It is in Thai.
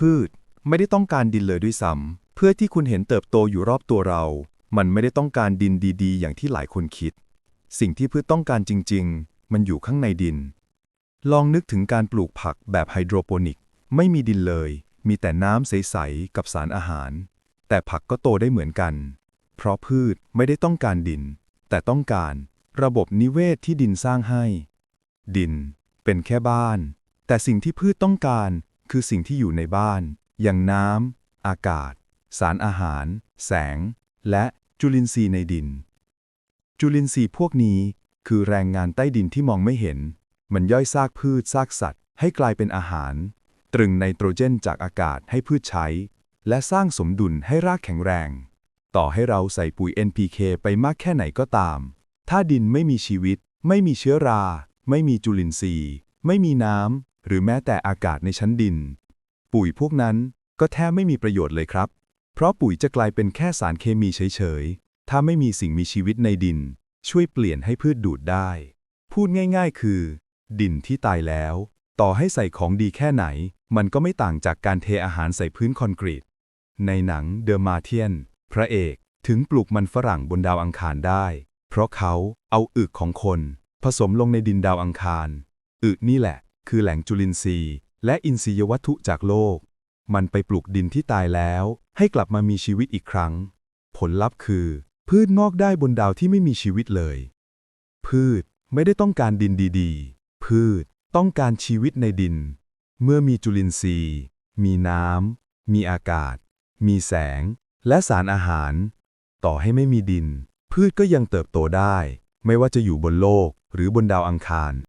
พืช ไม่ได้ต้องการดินเลยด้วยซ้ำเพื่อที่คุณเห็นเติบโตอยู่รอบตัวเรา มันไม่ได้ต้องการดินดีๆ อย่างที่หลายคนคิด สิ่งที่พืชต้องการจริง ๆ มันอยู่ข้างในดิน ลองนึกถึงการปลูกผักแบบไฮโดรโปนิก ไม่มีดินเลย มีแต่น้ำใส ๆ กับสารอาหาร แต่ผักก็โตได้เหมือนกัน เพราะพืชไม่ได้ต้องการดิน แต่ต้องการระบบนิเวศที่ดินสร้างให้ ดินเป็นแค่บ้าน แต่สิ่งที่พืชต้องการ คือสิ่งที่อยู่ในบ้าน อย่างน้ำ อากาศ สารอาหาร แสง และจุลินทรีย์ในดิน จุลินทรีย์พวกนี้คือแรงงานใต้ดินที่มองไม่เห็น มันย่อยซากพืชซากสัตว์ ให้กลายเป็นอาหาร ตรึงไนโตรเจนจากอากาศให้พืชใช้ และสร้างสมดุลให้รากแข็งแรง ต่อให้เราใส่ปุ๋ย NPK ไปมากแค่ไหนก็ตาม ถ้าดินไม่มีชีวิต ไม่มีเชื้อรา ไม่มีจุลินทรีย์ ไม่มีน้ำ หรือแม้แต่อากาศในชั้นดิน ปุ๋ยพวกนั้นก็แทบไม่มีประโยชน์เลยครับ เพราะปุ๋ยจะกลายเป็นแค่สารเคมีเฉยๆ ถ้าไม่มีสิ่งมีชีวิตในดิน ช่วยเปลี่ยนให้พืชดูดได้ พูดง่ายๆ คือ ดินที่ตายแล้ว ต่อให้ใส่ของดีแค่ไหน มันก็ไม่ต่างจากการเทอาหารใส่พื้นคอนกรีต ในหนังเดอะมาเทียน พระเอกถึงปลูกมันฝรั่งบนดาวอังคารได้ เพราะเขาเอาอึกของคน ผสมลงในดินดาวอังคาร อึนี่แหละ คือแหล่งจุลินทรีย์ และอินทรียวัตถุจากโลก มันไปปลูกดินที่ตายแล้ว ให้กลับมามีชีวิตอีกครั้ง ผลลัพธ์คือ พืชงอกได้บนดาวที่ไม่มีชีวิตเลย พืชไม่ได้ต้องการดินดีๆ พืชต้องการชีวิตในดิน เมื่อมีจุลินทรีย์ มีน้ำ มีอากาศ มีแสง และสารอาหาร ต่อให้ไม่มีดิน พืชก็ยังเติบโตได้ ไม่ว่าจะอยู่บนโลกหรือบนดาวอังคาร